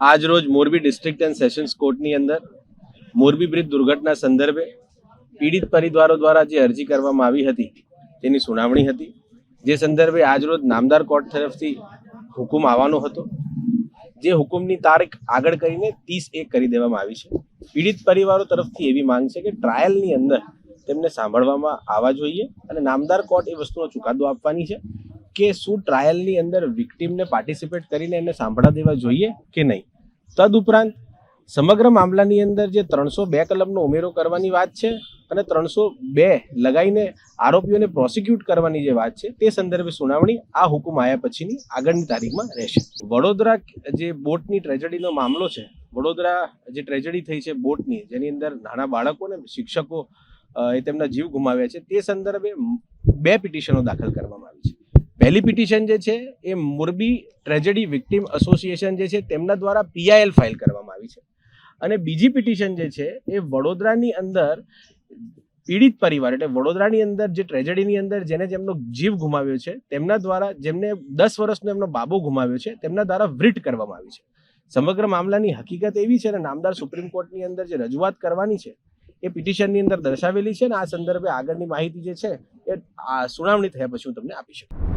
આજ રોજ Morbi district and sessions કોર્ટની અંદર મોરબી બ્રિજ દુર્ઘટના સંદર્ભે પીડિત પરિવારો દ્વારા જે અરજી કરવામાં આવી હતી, તેની સુનાવણી હતી. જે સંદર્ભે આજ રોજ નામદાર કોર્ટ તરફથી હુકુમ આવવાનો હતો. જે હુકુમની તારીખ આગળ કરીને ત્રીસ એક કરી દેવામાં આવી છે. પીડિત પરિવારો તરફથી એવી માંગ છે કે ટ્રાયલની અંદર તેમને સાંભળવામાં આવવા જોઈએ અને નામદાર કોર્ટ એ વસ્તુનો ચુકાદો આપવાની છે. કે શું ટ્રાયલની અંદર વિક્ટીમને પાર્ટિસિપેટ કરીને એને સાંભળા દેવા જોઈએ કે નહીં? તદુપરાંત, સમગ્ર મામલાની અંદર જે ત્રણસો બે કલમનો ઉમેરો કરવાની વાત છે અને ત્રણસો બે લગાવીને આરોપીઓને પ્રોસિક્યુટ કરવાની જે વાત છે, તે સંદર્ભે સુનાવણી આ હુકુમ આવ્યા પછીની આગળની તારીખમાં રહેશે. વડોદરા જે બોટની ટ્રેજડીનો મામલો છે, વડોદરા જે ટ્રેજડી થઈ છે બોટની, જેની અંદર નાના બાળકો અને શિક્ષકો એ તેમના જીવ ગુમાવ્યા છે, તે સંદર્ભે બે પિટિશનો દાખલ કરવામાં આવી છે. પહેલી પિટિશન જે છે એ મોરબી ટ્રેજડી વિક્ટિમ એસોસિએશન જે છે તેમના દ્વારા પીઆઈએલ ફાઇલ કરવામાં આવી છે. અને બીજી પિટિશન જે છે એ વડોદરાની અંદર પીડિત પરિવાર એટલે વડોદરાની અંદર જે ટ્રેજડીની અંદર જેને જેમનો જીવ ગુમાવ્યો છે તેમના દ્વારા જેમને દસ વર્ષનો એમનો બાબો ગુમાવ્યો છે તેમના દ્વારા વ્રીટ કરવામાં આવી છે. સમગ્ર મામલાની હકીકત એવી છે અને નામદાર સુપ્રીમ કોર્ટની અંદર જે રજૂઆત કરવાની છે એ પિટિશનની અંદર દર્શાવેલી છે અને આ સંદર્ભે આગળની માહિતી જે છે એ સુનાવણી થયા પછી હું તમને આપી શકું.